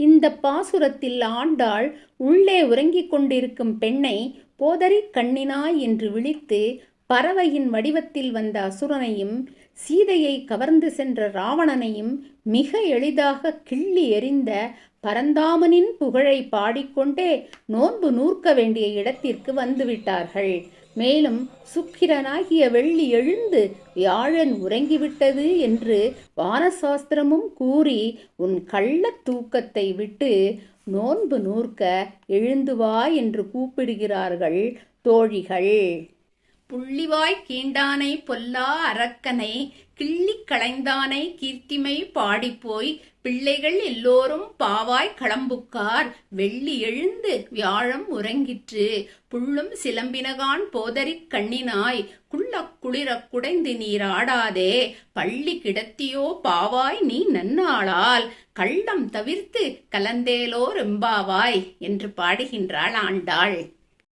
இந்த பாசுரத்தில் ஆண்டாள் உள்ளே உறங்கிக் கொண்டிருக்கும் பெண்ணை போதரிக் கண்ணினாய் என்று விழித்து பறவையின் வடிவத்தில் வந்த அசுரனையும் சீதையை கவர்ந்து சென்ற ராவணனையும் மிக எளிதாக கிள்ளி எறிந்த பரந்தாமனின் புகழை பாடிக்கொண்டே நோன்பு நூற்க வேண்டிய இடத்திற்கு வந்துவிட்டார்கள். மேலும் சுக்கிரனாகிய வெள்ளி எழுந்து வியாழன் உறங்கிவிட்டது என்று வானசாஸ்திரமும் கூறி உன் கள்ளத் தூக்கத்தை விட்டு நோன்பு நூற்க எழுந்து வா என்று கூப்பிடுகிறார்கள் தோழிகள். புள்ளிவாய் கீண்டானை பொல்லா அரக்கனை கிள்ளிக் களைந்தானை கீர்த்திமை பாடிப்போய் பிள்ளைகள் எல்லோரும் பாவாய் களம்புக்கார் வெள்ளி எழுந்து வியாழம் உறங்கிற்று. புள்ளும் சிலம்பினகான் போதரிக் கண்ணினாய் குள்ளக் குளிரக் குடைந்து நீராடாதே பள்ளி கிடத்தியோ பாவாய் நீ நன்னாளால் கள்ளம் தவிர்த்து கலந்தேலோ ரெம்பாவாய் என்று பாடுகின்றாள் ஆண்டாள்.